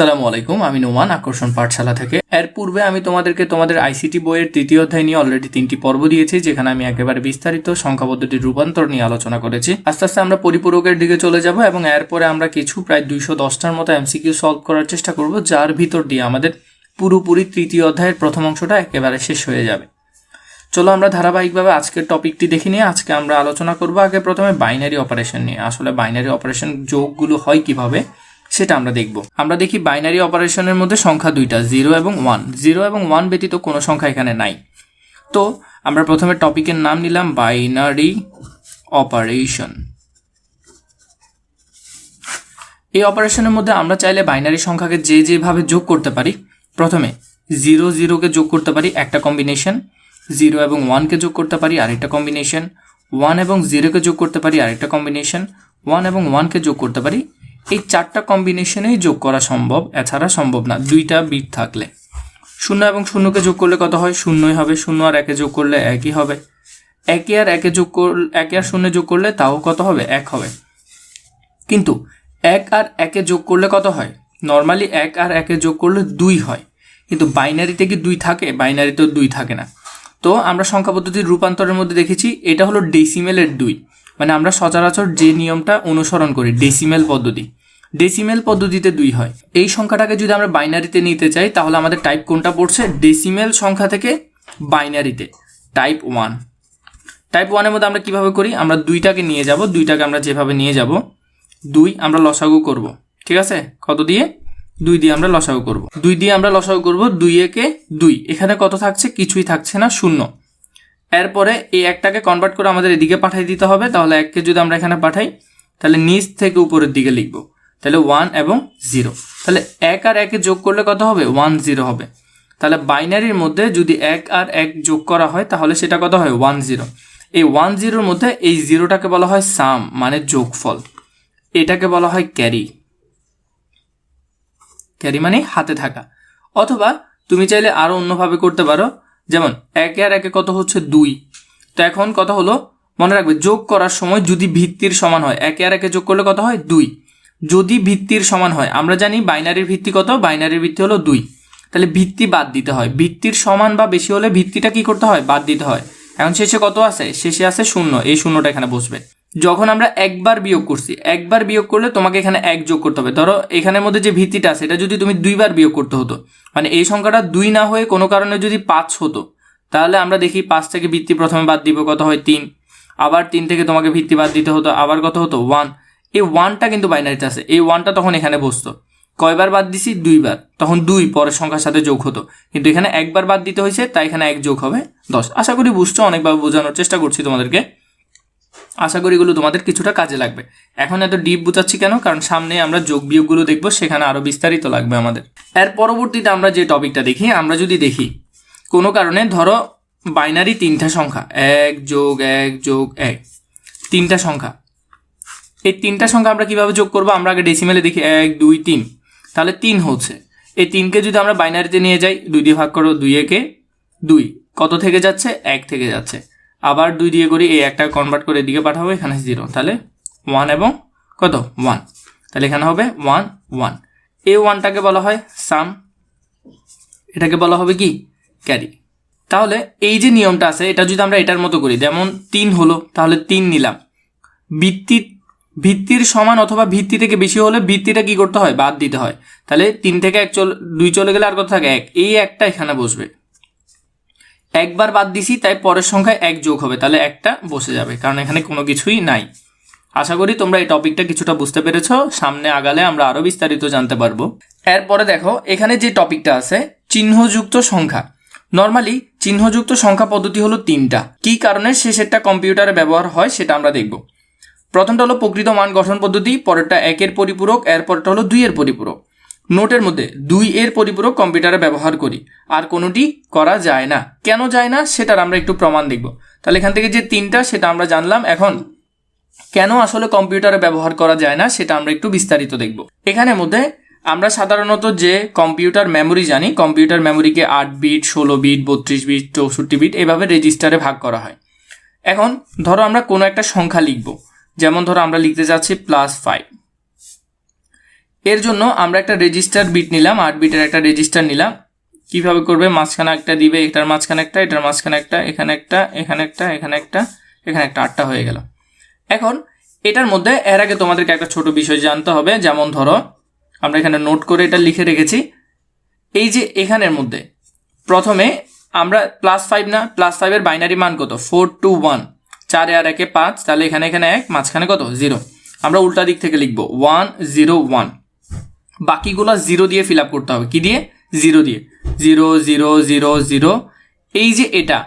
আসসালামু আলাইকুম, আমি নোমান, আকর্ষণ পাঠশালা থেকে। এর পূর্বে আমি তোমাদেরকে তোমাদের আইসিটি বইয়ের তৃতীয় অধ্যায় নিয়ে অলরেডি তিনটি পর্ব দিয়েছি, যেখানে আমি একেবারে বিস্তারিত সংখ্যা পদ্ধতির রূপান্তর নিয়ে আলোচনা করেছি। আস্তে আস্তে আমরা পরিপূরকের দিকে চলে যাব এবং এরপরে আমরা কিছু, প্রায় দুইশো দশটার মতো এমসিকিউ সলভ করার চেষ্টা করব, যার ভিতর দিয়ে আমাদের পুরোপুরি তৃতীয় অধ্যায়ের প্রথম অংশটা একেবারে শেষ হয়ে যাবে। চলো আমরা ধারাবাহিকভাবে আজকের টপিকটি দেখে নিয়ে আজকে আমরা আলোচনা করব আগে প্রথমে বাইনারি অপারেশন নিয়ে। আসলে বাইনারি অপারেশন যোগগুলো হয় কীভাবে? সেটা আমরা দেখব। আমরা দেখি বাইনারি অপারেশনের মধ্যে সংখ্যা দুইটা জিরো এবং ওয়ান জিরো এবং ওয়ান ব্যতীত কোনো সংখ্যা এখানে নাই। তো, আমরা প্রথমে টপিকের নাম নিলাম বাইনারি অপারেশন এই অপারেশনের মধ্যে আমরা চাইলে বাইনারি সংখ্যাকে যে যেভাবে যোগ করতে পারি, প্রথমে জিরো জিরোকে যোগ করতে পারি, একটা কম্বিনেশন জিরো এবং ওয়ানকে যোগ করতে পারি, আরেকটা কম্বিনেশন ওয়ান এবং জিরোকে যোগ করতে পারি, আরেকটা কম্বিনেশন ওয়ান এবং ওয়ানকে যোগ করতে পারি এই চারটা কম্বিনেশনেই যোগ করা সম্ভব, এছাড়া সম্ভব না। দুইটা বিট থাকলে। শূন্য এবং শূন্যকে যোগ করলে কত হয়? শূন্যই হবে। শূন্য আর একে যোগ করলে একই হবে। একে আর একে যোগ করলে একে আর শূন্য যোগ করলে তাও কত হবে? এক হবে। কিন্তু এক আর একে যোগ করলে কত হয়? নর্মালি এক আর একে যোগ করলে দুই হয়। কিন্তু বাইনারিতে কি দুই থাকে? বাইনারিতেও দুই থাকে না। তো আমরা সংখ্যা পদ্ধতির রূপান্তরের মধ্যে দেখেছি, এটা হলো ডেসিমেলের দুই। মানে আমরা সচরাচর যে নিয়মটা অনুসরণ করি ডেসিমেল পদ্ধতি। ডেসিমেল পদ্ধতিতে দুই হয়। এই সংখ্যাটাকে যদি আমরা বাইনারিতে নিতে চাই, তাহলে আমাদের টাইপ কোনটা পড়ছে? ডেসিমেল সংখ্যা থেকে বাইনারিতে টাইপ ওয়ান টাইপ ওয়ানের মধ্যে আমরা কীভাবে করি? আমরা দুইটাকে নিয়ে যাব। দুইটাকে আমরা যেভাবে নিয়ে যাব, দুই আমরা লসাগু করব। ঠিক আছে? কত দিয়ে? দুই দিয়ে আমরা লসাগু করব। দুই দিয়ে আমরা লসাগু করব দুই একে দুই। এখানে কত থাকছে? কিছুই থাকছে না, শূন্য। এরপরে এই একটাকে কনভার্ট করে আমাদের এদিকে পাঠিয়ে দিতে হবে। তাহলে এককে যদি আমরা এখানে পাঠাই, তাহলে নিচ থেকে উপরের দিকে লিখব। তাহলে ওয়ান এবং জিরো তাহলে এক আর একে যোগ করলে কত হবে? ওয়ান জিরো হবে। তাহলে বাইনারির মধ্যে যদি এক আর এক যোগ করা হয়, তাহলে সেটা কত হয়? ওয়ান জিরো এই ওয়ান জিরোর মধ্যে এই জিরোটাকে বলা হয় সাম মানে যোগফল। এটাকে বলা হয় ক্যারি ক্যারি মানে হাতে থাকা। অথবা তুমি চাইলে আরও অন্যভাবে করতে পারো। যেমন একে আর একে কত হচ্ছে দুই। তো এখন কথা হলো? মনে রাখবে, যোগ করার সময় যদি ভিত্তির সমান হয়, একে আর একে যোগ করলে কত হয়? দুই। যদি ভিত্তির সমান হয়, আমরা জানি বাইনারির ভিত্তি কত? বাইনারির ভিত্তি হলো দুই। তাহলে ভিত্তি বাদ দিতে হয়। ভিত্তির সমান বা বেশি হলে ভিত্তিটা কি করতে হয়? বাদ দিতে হয়। এখন শেষে কত আছে? শেষে আছে শূন্য। এই শূন্যটা এখানে বসবে। যখন আমরা একবার বিয়োগ করছি, একবার বিয়োগ করলে তোমাকে এখানে এক যোগ করতে হবে। ধরো, এখানের মধ্যে যে ভিত্তিটা আছে, এটা যদি তুমি দুইবার বিয়োগ করতে হতো মানে এই সংখ্যাটা দুই না হয়ে কোনো কারণে যদি পাঁচ হতো, তাহলে আমরা দেখি পাঁচ থেকে ভিত্তি প্রথমে বাদ দিব, কত হয় তিন। আবার তিন থেকে তোমাকে ভিত্তি বাদ দিতে হতো, আবার কত হতো? ওয়ান। এই ওয়ানটা কিন্তু বাইনারিতে আছে। এই ওয়ানটা তখন এখানে বসতো। কয়বার বাদ দিছি? দুইবার। তখন দুই, পরের সংখ্যার সাথে যোগ হতো। কিন্তু এখানে একবার বাদ দিতে হয়েছে, তাই এখানে এক যোগ হবে দশ। আশা করি বুঝছ অনেকভাবে বোঝানোর চেষ্টা করছি তোমাদেরকে। আশা করি এগুলো তোমাদের কিছুটা কাজে লাগবে। এখন এত ডিপ বুঝাচ্ছি কেন? কারণ সামনে আমরা যোগ বিয়োগগুলো দেখব, সেখানে আরও বিস্তারিত লাগবে আমাদের। এর পরবর্তীতে আমরা যে টপিকটা দেখি, আমরা যদি দেখি, কোনো কারণে ধরো বাইনারি তিনটা সংখ্যা। এক যোগ এক যোগ এক। তিনটা সংখ্যা। এই তিনটা সংখ্যা আমরা কীভাবে যোগ করব? আমরা আগে ডেসিমেলে দেখি, এক, দুই, তিন। তাহলে তিন হচ্ছে। এই তিনকে যদি আমরা বাইনারিতে নিয়ে যাই, দুই দিয়ে ভাগ করো, দুই একে দুই। কত থেকে যাচ্ছে? এক থেকে যাচ্ছে। আবার দুই দিয়ে করি, এই একটা কনভার্ট করে এদিকে পাঠাবো, এখানে জিরো তাহলে ওয়ান এবং কত? ওয়ান তাহলে এখানে হবে ওয়ান ওয়ান এই ওয়ানটাকে বলা হয় সাম এটাকে বলা হবে কি? ক্যারি তাহলে এই যে নিয়মটা আছে, এটা যদি আমরা এটার মতো করি, যেমন তিন হলো, তাহলে তিন নিলাম। ভিত্তি ভিত্তির সমান অথবা ভিত্তি থেকে বেশি হলে ভিত্তিটা কি করতে হয়? বাদ দিতে হয়। তাহলে তিন থেকে এক চল দুই চলে গেলে আর কত থাকে? এক। এই একটা এখানে বসবে। একবার বাদ দিছি, তাই পরের সংখ্যায় এক যোগ হবে। তাহলে একটা বসে যাবে, কারণ এখানে কোনো কিছুই নাই। আশা করি তোমরা এই টপিকটা কিছুটা বুঝতে পেরেছ। সামনে আগালে আমরা আরও বিস্তারিত জানতে পারব। এরপরে দেখো, এখানে যে টপিকটা আছে, চিহ্নযুক্ত সংখ্যা। নর্মালি, চিহ্নযুক্ত সংখ্যা পদ্ধতি হলো তিনটা। কি কারণে শেষেরটা কম্পিউটারে ব্যবহার হয়, সেটা আমরা দেখব। প্রথমটা হলো প্রকৃত মান গঠন পদ্ধতি, পরেরটা একের পরিপূরক, এরপরটা হলো দুইয়ের পরিপূরক। নোটের মধ্যে দুই এর পরিপূরক কম্পিউটারে ব্যবহার করি, আর কোনোটি করা যায় না। কেন যায় না? সেটার আমরা একটু প্রমাণ দেখব। তাহলে এখান থেকে যে তিনটা, সেটা আমরা জানলাম। এখন কেন আসলে কম্পিউটারে ব্যবহার করা যায় না, সেটা আমরা একটু বিস্তারিত দেখব। এখানের মধ্যে আমরা সাধারণত যে কম্পিউটার মেমোরি জানি, কম্পিউটার মেমোরিকে আট বিট, ষোলো বিট, বত্রিশ বিট, চৌষট্টি বিট, এভাবে রেজিস্টারে ভাগ করা হয়। এখন ধরো আমরা কোনো একটা সংখ্যা লিখব। যেমন ধরো আমরা লিখতে যাচ্ছি প্লাস ফাইভ এর জন্য আমরা একটা রেজিস্টার বিট নিলাম, আট বিটের একটা রেজিস্টার নিলাম। কীভাবে করবে? মাঝখানে একটা দিবে, এটার মাঝখানে একটা, এটার মাঝখানে একটা, এখানে একটা এখানে একটা এখানে একটা এখানে একটা, আটটা হয়ে গেল। এখন এটার মধ্যে, এর আগে তোমাদেরকে একটা ছোট বিষয় জানতে হবে, যেমন ধরো, আমরা এখানে নোট করে এটা লিখে রেখেছি। এই যে এখানের মধ্যে, প্রথমে আমরা প্লাস ফাইভ না প্লাস ফাইভের বাইনারি মান কত? ফোর টু ওয়ান চারে আর একে পাঁচ, তাহলে এখানে এখানে এক, মাঝখানে কত? জিরো। আমরা উল্টা দিক থেকে লিখব। One, zero, one. বাকিগুলো জিরো দিয়ে ফিল আপ করতে হবে। কি দিয়ে? জিরো দিয়ে। Zero zero zero zero. এই যে এটা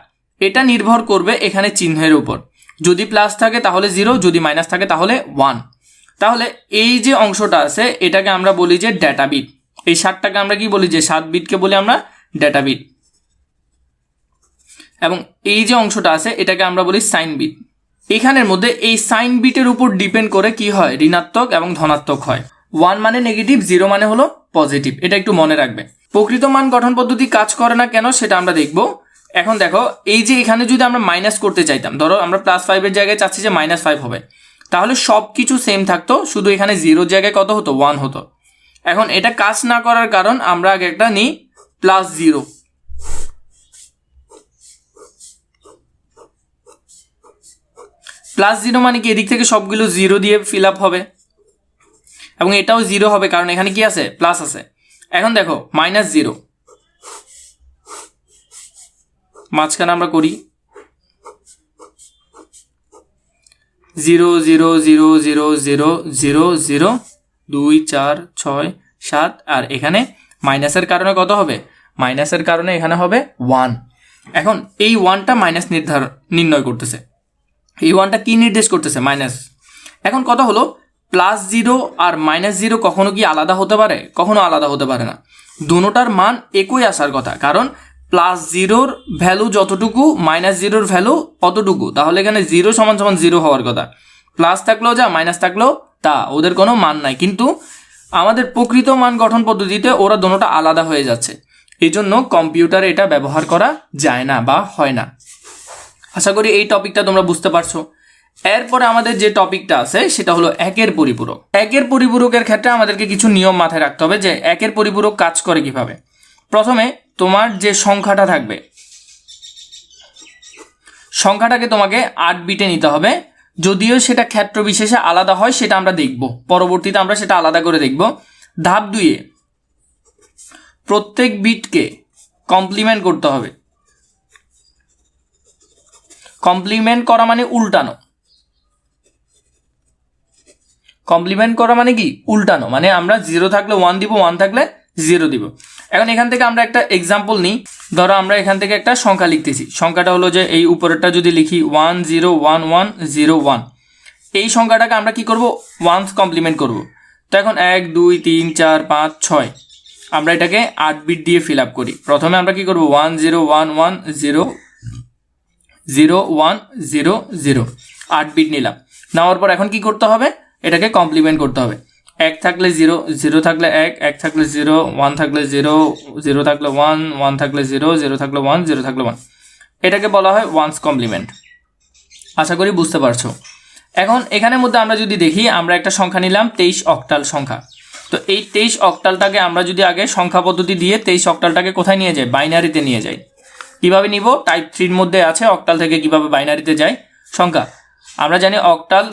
এটা নির্ভর করবে এখানে চিহ্নের উপর। যদি প্লাস থাকে তাহলে জিরো, যদি মাইনাস থাকে তাহলে ওয়ান। তাহলে এই যে অংশটা আছে, এটাকে আমরা বলি যে ডেটা বিট। এই সাতটাকে আমরা কি বলি যে? সাত বিটকে বলি আমরা ডেটা বিট। এবং এই যে অংশটা আছে, এটাকে আমরা বলি সাইন বিট। এখানের মধ্যে এই সাইন বিটের উপর ডিপেন্ড করে কি হয়? ঋণাত্মক এবং ধনাত্মক হয়। ওয়ান মানে নেগেটিভ, জিরো মানে হলো পজিটিভ। এটা একটু মনে রাখবে। প্রকৃত মান গঠন পদ্ধতি কাজ করে না কেন সেটা আমরা দেখব। এখন দেখো, এই যে এখানে যদি আমরা মাইনাস করতে চাইতাম, ধরো আমরা প্লাস ফাইভের জায়গায় চাচ্ছি যে মাইনাস ফাইভ হবে। তাহলে সব কিছু সেম থাকতো, শুধু এখানে জিরোর জায়গায় কত হতো? ওয়ান হতো। এখন এটা কাজ না করার কারণ আমরা আগে একটা নিই প্লাস জিরো প্লাস জিরো মানে কি? এদিক থেকে সবগুলো জিরো দিয়ে ফিল আপ হবে। এবং এটাও জিরো হবে, কারণ এখানে কি আছে? প্লাস আছে। এখন দেখো মাইনাস জিরো মাঝখানে আমরা করি। Zero zero zero zero zero zero zero দুই, চার, ছয়, সাত, আর এখানে মাইনাসের কারণে কত হবে? মাইনাসের কারণে এখানে হবে ওয়ান এখন এই ওয়ানটা মাইনাস নির্ধারণ নির্ণয় করতেছে। এই ওয়ানটা কি নির্দেশ করতেছে? মাইনাস এখন কথা হলো প্লাস জিরো আর মাইনাস জিরো কখনো কি আলাদা হতে পারে? কখনো আলাদা হতে পারে না। দুটোটার মান একই আসার কথা, কারণ প্লাস জিরোর ভ্যালু যতটুকু মাইনাস জিরোর ভ্যালু অতটুকু। তাহলে এখানে জিরো সমান সমান জিরো হওয়ার কথা। প্লাস থাকলেও যা মাইনাস থাকলেও তা, ওদের কোনো মান নাই। কিন্তু আমাদের প্রকৃত মান গঠন পদ্ধতিতে ওরা দুটোটা আলাদা হয়ে যাচ্ছে। এই জন্য কম্পিউটারে এটা ব্যবহার করা যায় না বা হয় না। আশা করি এই টপিকটা তোমরা বুঝতে পারছ। এরপরে আমাদের যে টপিকটা আছে, সেটা হলো একের পরিপূরক। একের পরিপূরকের ক্ষেত্রে আমাদেরকে কিছু নিয়ম মাথায় রাখতে হবে যে একের পরিপূরক কাজ করে কীভাবে। প্রথমে, তোমার যে সংখ্যাটা থাকবে, সংখ্যাটাকে তোমাকে আট বিটে নিতে হবে। যদিও সেটা ক্ষেত্র বিশেষে আলাদা হয়, সেটা আমরা দেখব। পরবর্তীতে আমরা সেটা আলাদা করে দেখব। ধাপ দুইয়ে, প্রত্যেক বিটকে কমপ্লিমেন্ট করতে হবে। কমপ্লিমেন্ট করা মানে উল্টানো। কমপ্লিমেন্ট করা মানে কি? উল্টানো। মানে আমরা জিরো থাকলে ওয়ান দিব ওয়ান থাকলে জিরো দিব। এখন এখান থেকে আমরা একটা এক্সাম্পল নিই। ধরো আমরা এখান থেকে একটা সংখ্যা লিখতেছি। সংখ্যাটা হলো যে এই উপরেরটা যদি লিখি one zero one one zero one এই সংখ্যাটাকে আমরা কি করব? ওয়ান্স কমপ্লিমেন্ট করব। তো এখন এক, দুই, তিন, চার, পাঁচ, ছয়। আমরা এটাকে আট বিট দিয়ে ফিল আপ করি। প্রথমে আমরা কি করব? One zero one one zero zero one zero zero. আট বিট নিলাম। নেওয়ার পর এখন কি করতে হবে? এটাকে কমপ্লিমেন্ট করতে হবে। এক থাকলে জিরো জিরো থাকলে এক এক থাকলে জিরো, ওয়ান থাকলে জিরো জিরো থাকলে ওয়ান ওয়ান থাকলে জিরো জিরো থাকলে ওয়ান, জিরো থাকলে ওয়ান। এটাকে বলা হয় ওয়ান্স কমপ্লিমেন্ট আশা করি বুঝতে পারছ। এখন এখানের মধ্যে আমরা যদি দেখি, আমরা একটা সংখ্যা নিলাম, তেইশ অক্টাল সংখ্যা। তো এই তেইশ অক্টালটাকে আমরা যদি আগে সংখ্যা পদ্ধতি দিয়ে তেইশ অক্টালটাকে কোথায় নিয়ে যাই? বাইনারিতে নিয়ে যাই। কীভাবে নিব? টাইপ থ্রির মধ্যে আছে অক্টাল থেকে কীভাবে বাইনারিতে যায়? সংখ্যা। আমরা জানি অক্টাল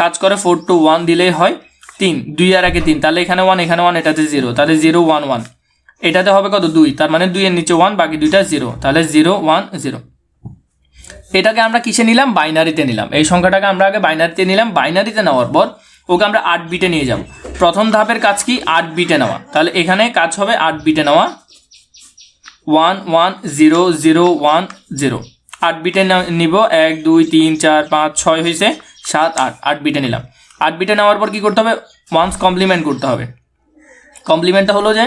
কাজ করে ফোর টু ওয়ান দিলেই হয় তিন। দুই আর একে তিন। তাহলে এখানে ওয়ান এখানে ওয়ান এটাতে জিরো তাহলে জিরো ওয়ান ওয়ান এটাতে হবে কত? দুই। তার মানে দুইয়ের নিচে ওয়ান বাকি দুইটা জিরো তাহলে জিরো ওয়ান জিরো এটাকে আমরা কিসে নিলাম? বাইনারিতে নিলাম। এই সংখ্যাটাকে আমরা আগে বাইনারিতে নিলাম। বাইনারিতে নেওয়ার পর ওকে আমরা আট বিটে নিয়ে যাব। প্রথম ধাপের কাজ কি? আট বিটে নেওয়া। তাহলে এখানে কাজ হবে আট বিটে নেওয়া। One one zero zero one zero আট বিটে নিব, এক, দুই, তিন, চার, পাঁচ, ছয় হয়েছে সাত, আট। আট বিটে নিলাম। আট বিটে নেওয়ার পর কি করতে হবে? ওয়ান্স কমপ্লিমেন্ট করতে হবে। কমপ্লিমেন্টটা হলো যে,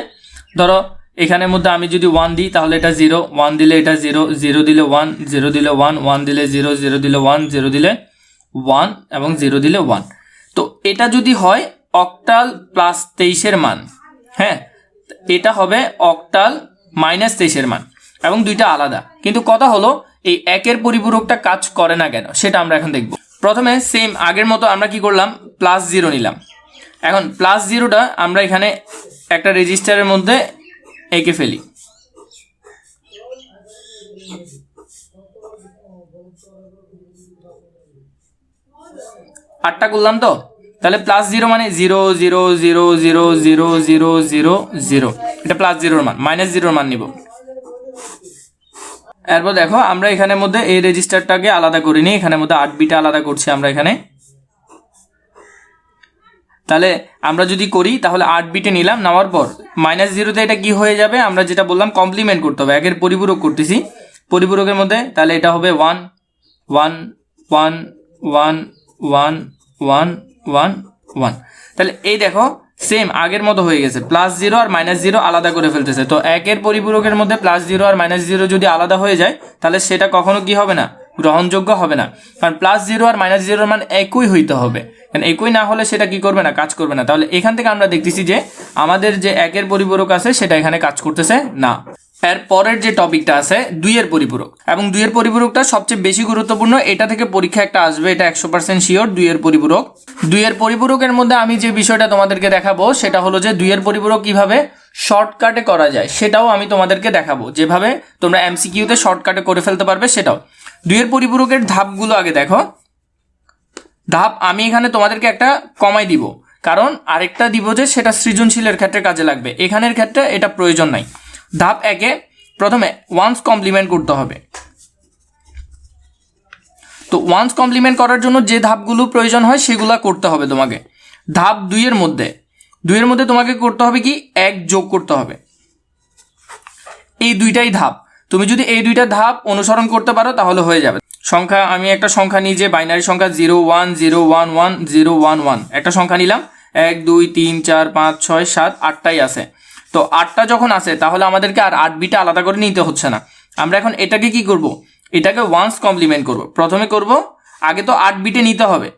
ধরো, এখানের মধ্যে আমি যদি ওয়ান দিই, তাহলে এটা জিরো ওয়ান দিলে এটা জিরো জিরো দিলে ওয়ান জিরো দিলে ওয়ান ওয়ান দিলে জিরো জিরো দিলে ওয়ান জিরো দিলে ওয়ান এবং জিরো দিলে ওয়ান তো এটা যদি হয় অক্টাল প্লাস তেইশের মান। হ্যাঁ? এটা হবে অক্টাল মাইনাস তেইশের মান, এবং দুইটা আলাদা। কিন্তু কথা হলো, এই একের পরিপূরকটা কাজ করে না কেন, সেটা আমরা এখন দেখব। প্রথমে সেম আগের মতো আমরা কি করলাম? প্লাস জিরো নিলাম। এখন প্লাস জিরোটা আমরা এখানে একটা রেজিস্টারের মধ্যে এঁকে ফেলি। আটটা করলাম তো? তাহলে প্লাস জিরো মানে zero zero zero zero zero zero zero zero এটা প্লাস জিরোর মান মাইনাস জিরোর মান নিব। এরপর দেখো, আমরা এখানের মধ্যে এই রেজিস্টারটাকে আলাদা করিনি এখানের মধ্যে আট বিটা আলাদা করছি আমরা এখানে। তাহলে আমরা যদি করি, তাহলে আট বিটে নিলাম, নেওয়ার পর মাইনাস জিরোতে এটা কি হয়ে যাবে? আমরা যেটা বললাম কমপ্লিমেন্ট করতে হবে। একের পরিপূরক করতেছি। পরিপূরকের মধ্যে তাহলে এটা হবে one one one one one one one one. তাহলে এই দেখো সেম আগের মতো হয়ে গেছে। প্লাস জিরো আর মাইনাস জিরো আলাদা করে ফেলতেছে। তো একের পরিপূরকের মধ্যে প্লাস জিরো আর মাইনাস জিরো যদি আলাদা হয়ে যায়, তাহলে সেটা কখনো কি হবে না? গ্রহণযোগ্য হবে না। কারণ প্লাস জিরো আর মাইনাস জিরোর মান একই হইতে হবে। কারণ একই না হলে সেটা কি করবে না? কাজ করবে না। তাহলে এখান থেকে আমরা দেখতেছি যে, আমাদের যে একের পরিপূরক আছে, সেটা এখানে কাজ করতেছে না। এর পরের যে টপিকটা আছে, দুইয়ের পরিপূরক। এবং দুইয়ের পরিপূরকটা সবচেয়ে বেশি গুরুত্বপূর্ণ, এটা থেকে পরীক্ষা একটা আসবে, এটা একশো পার্সেন্ট শিওর দুইয়ের পরিপূরক। দুইয়ের পরিপূরকের মধ্যে আমি যে বিষয়টা তোমাদেরকে দেখাবো, সেটা হলো যে দুইয়ের পরিপূরক কীভাবে শর্টকাটে করা যায়, সেটাও আমি তোমাদেরকে দেখাবো। যেভাবে তোমরা এমসিকিউতে শর্টকাটে করে ফেলতে পারবে, সেটাও। দুইয়ের পরিপূরকের ধাপগুলো আগে দেখো। ধাপ আমি এখানে তোমাদেরকে একটা কমাই দিব। কারণ আরেকটা দিব যে, সেটা সৃজনশীলের ক্ষেত্রে কাজে লাগবে। এখানের ক্ষেত্রে এটা প্রয়োজন নাই। ধাপ একে প্রথমে ওয়ান্স কমপ্লিমেন্ট করতে হবে। তো ওয়ান্স কমপ্লিমেন্ট করার জন্য যে ধাপগুলো প্রয়োজন হয় সেগুলো করতে হবে তোমাকে। ধাপ দুইয়ের মধ্যে। দুইয়ের মধ্যে তোমাকে করতে হবে কি? এক যোগ করতে হবে। এই দুইটাই ধাপ। তুমি যদি এই দুইটা ধাপ অনুসরণ করতে পারো তাহলে হয়ে যাবে। সংখ্যা, আমি একটা সংখ্যা নিই যে বাইনারি সংখ্যা zero one zero one one zero one one একটা সংখ্যা নিলাম। এক, দুই, তিন, চার, পাঁচ, ছয়, সাত, আটটাই আছে। তো আটটা যখন আসে তাহলে আমাদেরকে আর আট বিটা আলাদা করে নিতে হচ্ছে না। আমরা এখন এটাকে কি করব? এটাকে ওয়ান্স কমপ্লিমেন্ট করব। প্রথমে করব, আগে তো আট বিটে নিতে হবে।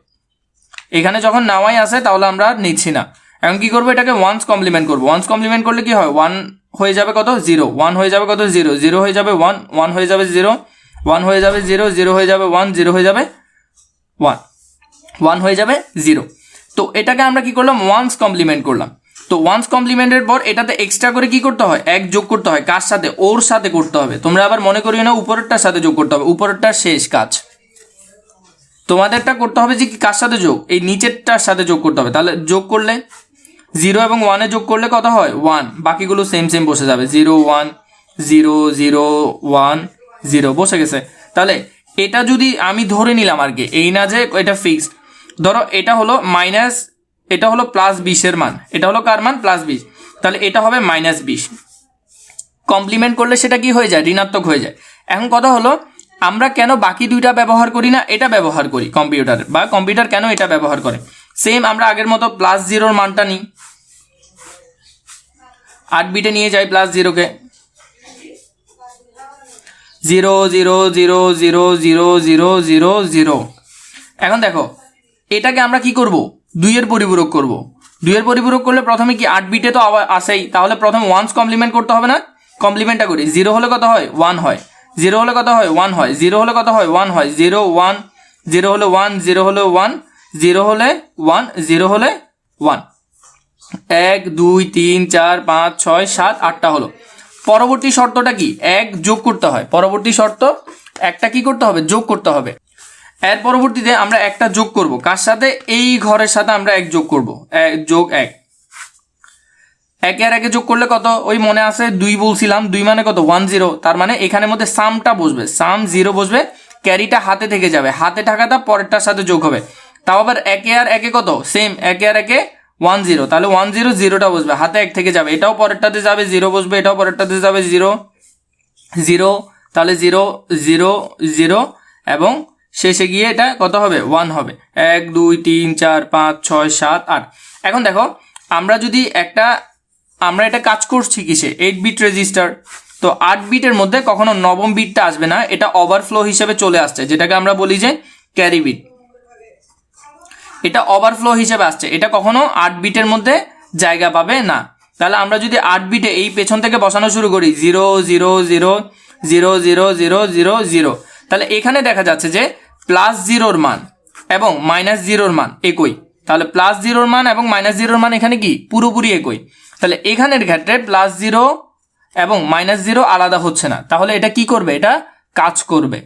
এখানে যখন নাওয়াই আসে, তাহলে আমরা আর নিচ্ছি না। এখন কি করব? এটাকে ওয়ান্স কমপ্লিমেন্ট করব। ওয়ান্স কমপ্লিমেন্ট করলে কি হয়? ওয়ান হয়ে যাবে কত? জিরো ওয়ান হয়ে যাবে কত? জিরো জিরো হয়ে যাবে ওয়ান ওয়ান হয়ে যাবে জিরো ওয়ান হয়ে যাবে জিরো জিরো হয়ে যাবে ওয়ান জিরো হয়ে যাবে ওয়ান ওয়ান হয়ে যাবে জিরো তো এটাকে আমরা কি করলাম? ওয়ান্স কমপ্লিমেন্ট করলাম। তো ওয়ান্স কমপ্লিমেন্টের পর এটাতে এক্সট্রা করে কি করতে হয়? এক যোগ করতে হয়। কার সাথে? ওর সাথে করতে হবে। তোমরা আবার মনে করিও না, উপরেরটার সাথে যোগ করতে হবে। উপরেরটার শেষ কাজ। তোমাদেরটা করতে হবে যে কি, কার সাথে যোগ? এই নিচেরটার সাথে যোগ করতে হবে। তাহলে যোগ করলে জিরো এবং ওয়ানে যোগ করলে কত হয়? ওয়ান বাকিগুলো সেম সেম বসে যাবে। Zero one zero zero one zero বসে গেছে। তাহলে এটা যদি আমি ধরে নিলাম আর কি, এই না যে এটা ফিক্সড ধরো এটা হলো মাইনাস এটা হলো প্লাস বিশের মান। এটা হলো কার মান? প্লাস বিশ। তাহলে এটা হবে মাইনাস বিশ। কমপ্লিমেন্ট করলে সেটা কি হয়ে যায়? ঋণাত্মক হয়ে যায়। এখন কথা হলো, আমরা কেন বাকি দুইটা ব্যবহার করি না? এটা ব্যবহার করি কম্পিউটার বা কম্পিউটার কেন এটা ব্যবহার করে? সেম আমরা আগের মতো প্লাস জিরোর মানটা নিই। আট বিটে নিয়ে যাই plus জিরোকে zero zero zero zero zero zero zero zero এখন দেখো, এটাকে আমরা কি করব? দুইয়ের পরিপূরক করব। দুইয়ের পরিপূরক করলে প্রথমে কি আট বিটে তো আসেই, তাহলে প্রথম ওয়ান্স কমপ্লিমেন্ট করতে হবে না? কমপ্লিমেন্টটা করি। জিরো হলে কত হয়? ওয়ান হয়। জিরো হলে কত হয়? ওয়ান হয়। জিরো হলে কত হয়? ওয়ান হয়। জিরো ওয়ান জিরো হলে ওয়ান জিরো হলে ওয়ান জিরো হলে ওয়ান জিরো হলে ওয়ান এক, দুই, তিন, চার, পাঁচ, ছয়, সাত, আটটা হলো। পরবর্তী শর্তটা কি? এক যোগ করতে হয়। পরবর্তী শর্ত, একটা কি করতে হবে? যোগ করতে হবে। এর পরবর্তীতে আমরা একটা যোগ করব। কার সাথে? এই ঘরের সাথে আমরা এক যোগ করব। যোগ এক। একে আর একে যোগ করলে কত? ওই মনে আছে দুই বলছিলাম, দুই মানে কত? ওয়ান জিরো তার মানে এখানের মধ্যে সামটা বসবে। সাম জিরো বসবে ক্যারিটা হাতে থেকে যাবে। হাতে থাকাটা পরেরটার সাথে যোগ হবে। তাও আবার একে আর একে কত? সেম একে আর একে ওয়ান জিরো তাহলে ওয়ান জিরো জিরোটা বসবে। হাতে এক থেকে যাবে। এটাও পরেরটাতে যাবে জিরো বসবে। এটাও পরেরটাতে যাবে জিরো জিরো তাহলে জিরো জিরো জিরো এবং শেষে গিয়ে এটা কত হবে? ওয়ান হবে। এক, দুই, তিন, চার, পাঁচ, ছয়, সাত, আট। এখন দেখো, আমরা যদি একটা, আমরা এটা কাজ করছি কিসে? এইট বিট রেজিস্টার তো আট বিটের মধ্যে কখনো নবম বিটটা আসবে না, এটা ওভারফ্লো হিসেবে চলে আসছে, যেটাকে আমরা বলি যে ক্যারি বিট এটা ওভারফ্লো হিসেবে আসছে, এটা কখনো আট বিটের মধ্যে জায়গা পাবে না। তাহলে আমরা যদি আট বিটে এই পেছন থেকে বসানো শুরু করি zero zero zero zero zero zero zero zero তাহলে এখানে দেখা যাচ্ছে যে প্লাস জিরোর মান এবং মাইনাস জিরোর মান একই। তাহলে প্লাস জিরোর মান এবং মাইনাস জিরোর মান এখানে কি? পুরোপুরি একই। তাহলে এখানের ক্ষেত্রে প্লাস জিরো এবং মাইনাস জিরো আলাদা হচ্ছে না। তাহলে এটা কি করবে? এটা কাজ করবে।